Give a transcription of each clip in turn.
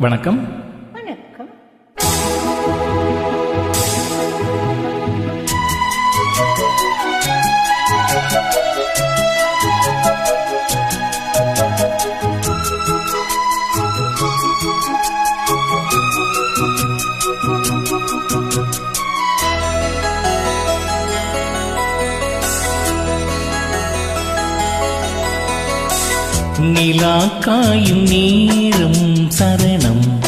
வணக்கம். நிலா காயும் நேரம் சரணம்.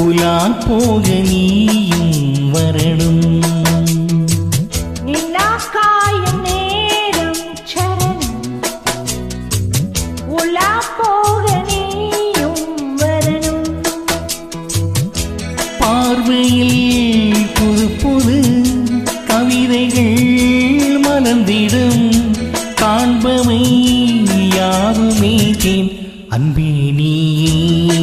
உலா போக நீயும் வரணும். நினைத்தேன் அன்பே நீயே.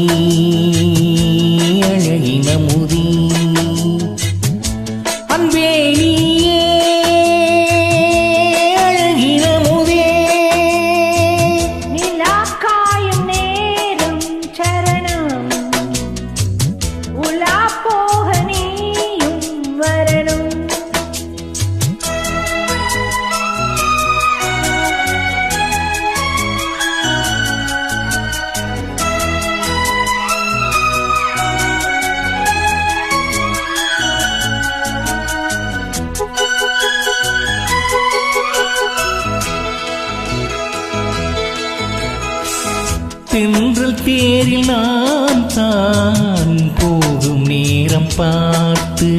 தென்றல் தேரில் நான் தான் போகும் நேரம் பார்த்து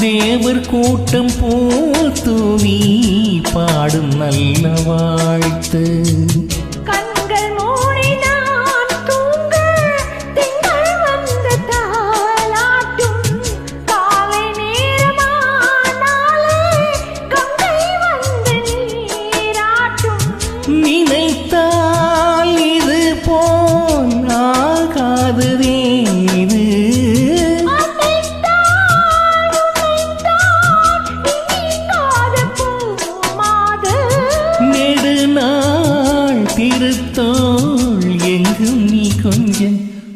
தேவர் கூட்டம் போல் தூவி பாடும் நல்ல வாழ்த்து. நான்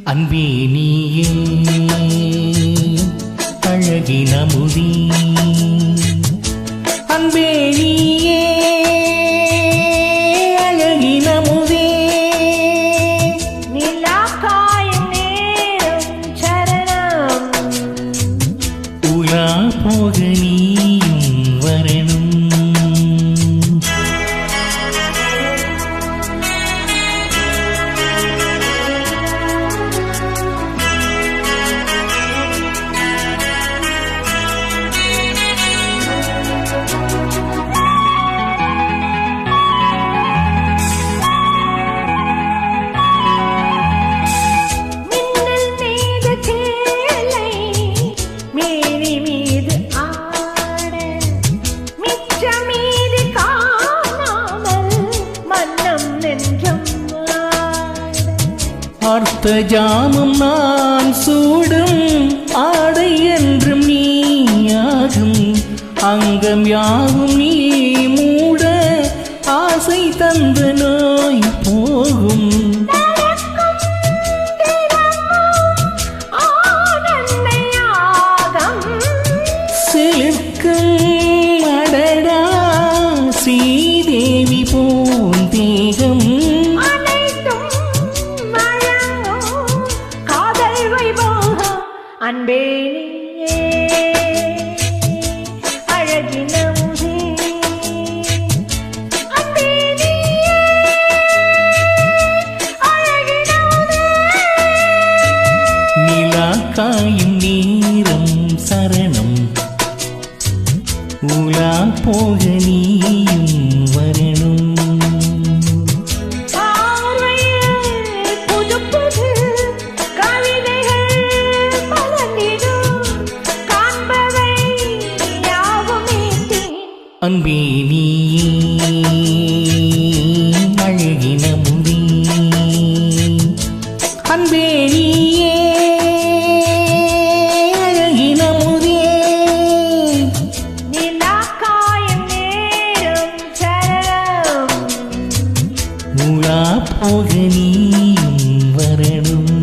அன்பே நீயே அழகின முதி அன்பே நீயே அழகின முதே உலா போக நீயும் பார்த்த ஜாமம் நான் சூடும் ஆடை என்றும் நீயாகும். அங்கம் யாவும் நீ மூட ஆசை தந்த நோய் போகும். காயும் நேரம் சரணம். உலா போக நீயும் வரணும். அன்பே நீயே அழகின முடி அன்பே நீயே മുഴാ പോകണീ വരണം.